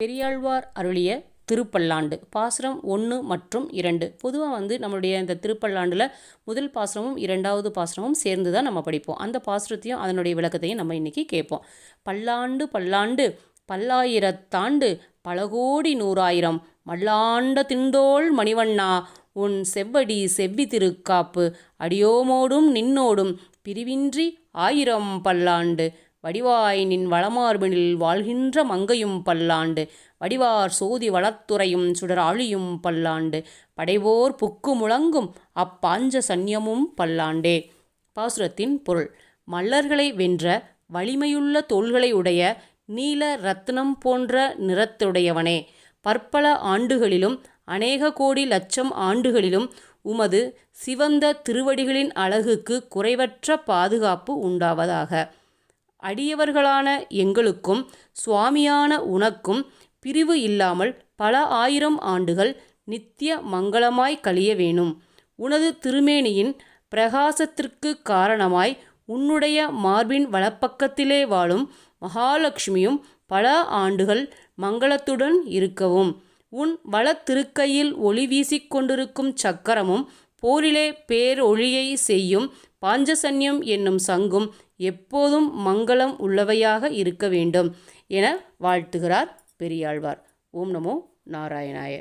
பெரியாழ்வார் அருளிய திருப்பல்லாண்டு. பாசுரம் ஒன்று மற்றும் இரண்டு. பொதுவாக வந்து நம்மளுடைய இந்த திருப்பல்லாண்டில் முதல் பாசுரமும் இரண்டாவது பாசுரமும் சேர்ந்து தான் நம்ம படிப்போம். அந்த பாசுரத்தையும் அதனுடைய விளக்கத்தையும் நம்ம இன்றைக்கி கேட்போம். பல்லாண்டு பல்லாண்டு பல்லாயிரத்தாண்டு பல கோடி நூறாயிரம் மல்லாண்ட திண்டோள் மணிவண்ணா உன் செவ்வடி செவ்வி திருக்காப்பு அடியோமோடும் நின்னோடும் பிரிவின்றி ஆயிரம் பல்லாண்டு. வடிவாய் நின் வளமார்பினில் வாழ்கின்ற மங்கையும் பல்லாண்டு. வடிவார் சோதி வளத்துறையும் சுடராழியும் பல்லாண்டு. படைவோர் புக்கு முழங்கும் அப்பாஞ்ச சன்யமும் பல்லாண்டே. பாசுரத்தின் பொருள். மல்லர்களை வென்ற வலிமையுள்ள தோள்களை உடைய நீல ரத்னம் போன்ற நிறத்துடையவனே. பற்பல ஆண்டுகளிலும் அநேக கோடி லட்சம் ஆண்டுகளிலும் உமது சிவந்த திருவடிகளின் அழகுக்கு குறைவற்ற பாதுகாப்பு உண்டாவதாக. அடியவர்களான எங்களுக்கும் சுவாமியான உனக்கும் பிரிவு இல்லாமல் பல ஆயிரம் ஆண்டுகள் நித்திய மங்களமாய் கழிய வேணும். உனது திருமேனியின் பிரகாசத்திற்கு காரணமாய் உன்னுடைய மார்பின் வலப்பக்கத்திலே வாழும் மகாலட்சுமியும் பல ஆண்டுகள் மங்களத்துடன் இருக்கவும். உன் வலத்திருக்கையில் ஒளி வீசிக்கொண்டிருக்கும் சக்கரமும் போரிலே பேரொழியை செய்யும் பாஞ்சசன்யம் என்னும் சங்கும் எப்போதும் மங்களம் உள்ளவையாக இருக்க வேண்டும் என வாழ்த்துகிறார் பெரியாழ்வார். ஓம் நமோ நாராயணாய.